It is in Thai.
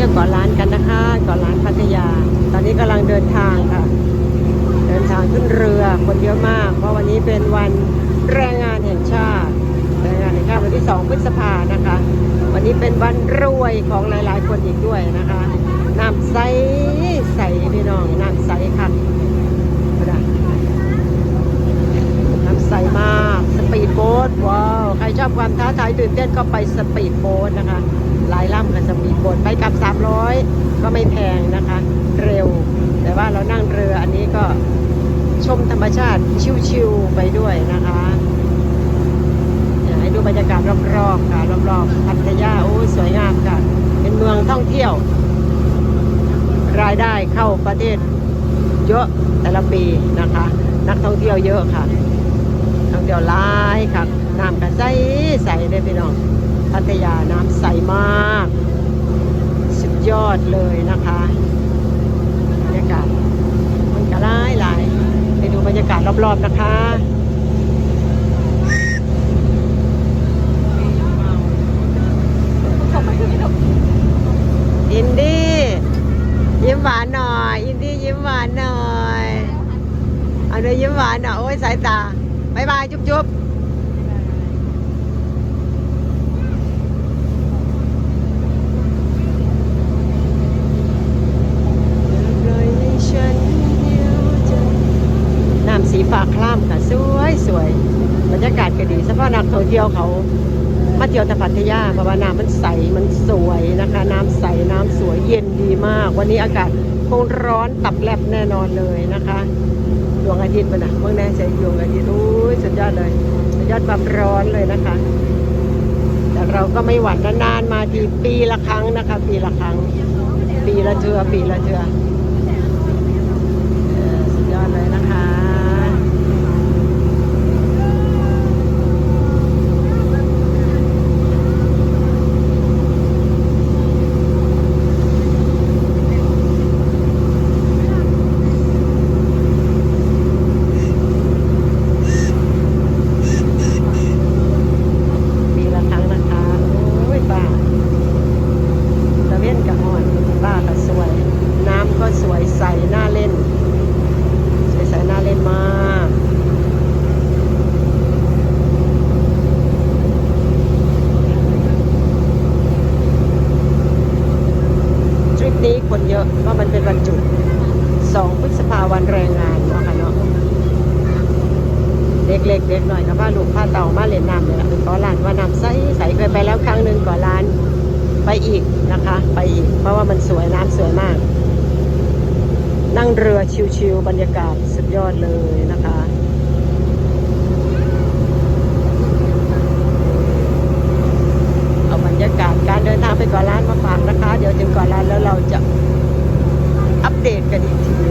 ที่ยวเกาะล้านกันนะคะเกาะล้านพัทยา ตอนนี้กำลังเดินทางค่ะ เดินทางขึ้นเรือคนเยอะมาก เพราะวันนี้เป็นวันแรงงานแห่งชาติแรงงานแห่งชาติวันที่ 2 พฤษภานะคะ วันนี้เป็นวันรวยของหลาย ๆ คนอีกด้วยนะคะน้ำใสใสพี่น้องน้ำใสค่ะนะน้ำใสมากสปีดโบ๊ทว้าว ใครชอบความท้าทายตื่นเต้นก็ไปสปีดโบ๊ทนะคะ หลายล่ำ 300 ก็ไม่แพงนะคะ เร็ว แต่ว่าเรานั่งเรืออันนี้ก็ชมธรรมชาติชิวๆไปด้วยนะคะอยากให้ดูบรรยากาศรอบๆค่ะรอบๆพัทยาโอ้สวยงามค่ะ เป็นเมืองท่องเที่ยว รายได้เข้าประเทศ เยอะแต่ละปีนะคะ นักท่องเที่ยวเยอะค่ะท่องเที่ยวหลายค่ะน้ำก็ใสใสเลยพี่น้องพัทยาน้ำใสมาก ยอดเลยนะคะบรรยากาศมันก็หลายหลายไปดูบรรยากาศรอบๆนะคะอินดี้ยิ้มหวานหน่อยอินดี้ยิ้มหวานหน่อยเอาเลยยิ้มหวานหน่อยโอ้ยสายตาบายบายจุ๊บจุ๊บน้ำสี ฟ้าคล้ำค่ะ สวยสวยบรรยากาศก็ดีเฉพาะนักท่องเที่ยวเขามาเที่ยวต่พัทยาเพราะว่าน้ำมันใสมันสวยนะคะ น้ำใสน้ำสวยเย็นดีมาก วันนี้อากาศคงร้อนตับแลบแน่นอนเลยนะคะดวงอาทิตย์ปะนะเมื่อแน่ใจดวงอาทิตย์อุ้ยสุดยอดเลยสุดยอดความร้อนเลยนะคะ แต่เราก็ไม่หวั่นนานๆมาทีปีละครั้งนะคะ ปีละครั้ง ปีละเทือปีละเทืออสุดยอดเลยนะคะ ปีละครั้งนะคะ โอ้ยป้า ตะเว้นกับอ่อนป้าก็สวย น้ำก็สวยใสน่าเล่น สวยใสน่าเล่นมากทริปนี้คนเยอะเพราะมันเป็นวันจุดสองพฤษภาวันแรงงานเนาะค่ะเนาะเด็กๆเด็กหน่อยกับว่าลูกผ้าเต่ามาเล่นน้ำเนี่ยแหละเป็นกาะล้านว่าน้ำใสใสเคยไปแล้วครั้งหนึ่งกาะล้าน ไปอีกนะคะ ไปอีก เพราะว่ามันสวยน้ำสวยมาก นั่งเรือชิวๆบรรยากาศสุดยอดเลยนะคะเอาบรรยากาศการเดินทางไปกาะล้านมาฝากนะคะ เดี๋ยวถึงกาะล้านแล้วเราจะอัปเดตกันอีกที